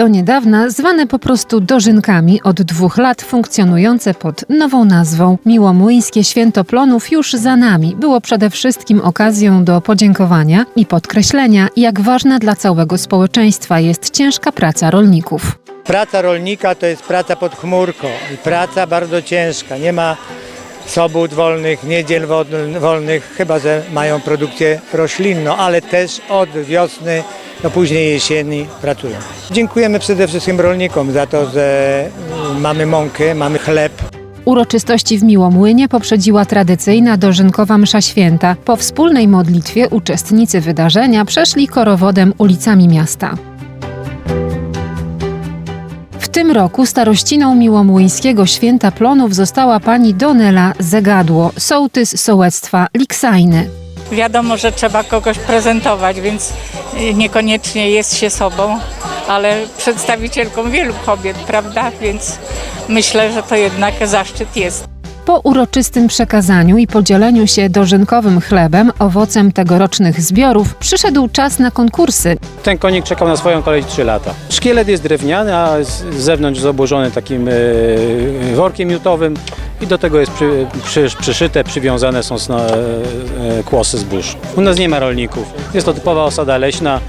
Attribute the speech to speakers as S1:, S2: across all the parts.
S1: do niedawna zwane po prostu dożynkami, od dwóch lat funkcjonujące pod nową nazwą. Miłomłyńskie Święto Plonów już za nami było przede wszystkim okazją do podziękowania i podkreślenia, jak ważna dla całego społeczeństwa jest ciężka praca rolników.
S2: Praca rolnika to jest praca pod chmurką i praca bardzo ciężka. Nie ma sobót wolnych, niedziel wol- wolnych, chyba że mają produkcję roślinną, ale też od wiosny do późnej jesieni pracują. Dziękujemy przede wszystkim rolnikom za to, że mm, mamy mąkę, mamy chleb,
S1: Uroczystości w Miłomłynie poprzedziła tradycyjna dożynkowa msza święta. Po wspólnej modlitwie uczestnicy wydarzenia przeszli korowodem ulicami miasta. Tym roku starościną miłomłyńskiego święta plonów została pani Donela Zegadło, sołtys sołectwa Liksajny.
S3: Wiadomo, że trzeba kogoś prezentować, więc niekoniecznie jest się sobą, ale przedstawicielką wielu kobiet, prawda? Więc myślę, że to jednak zaszczyt jest.
S1: Po uroczystym przekazaniu i podzieleniu się dożynkowym chlebem, owocem tegorocznych zbiorów, przyszedł czas na konkursy.
S4: Ten konik czekał na swoją kolej 3 lata. Szkielet jest drewniany, a z zewnątrz obłożony takim e, workiem miutowym i do tego jest przy, przy, przyszyte, przywiązane są sno, e, e, kłosy zbóż. U nas nie ma rolników. Jest to typowa osada leśna,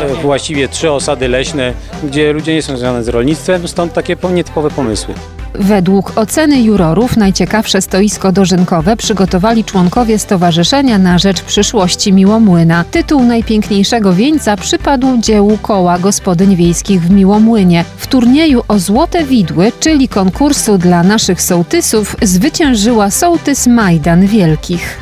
S4: e, właściwie trzy osady leśne, gdzie ludzie nie są związani z rolnictwem, stąd takie po- nietypowe pomysły.
S1: Według oceny jurorów najciekawsze stoisko dożynkowe przygotowali członkowie Stowarzyszenia na Rzecz Przyszłości Miłomłyna. Tytuł najpiękniejszego wieńca przypadł dziełu Koła Gospodyń Wiejskich w Miłomłynie. W turnieju o Złote Widły, czyli konkursu dla naszych sołtysów, zwyciężyła sołtys Majdan Wielkich.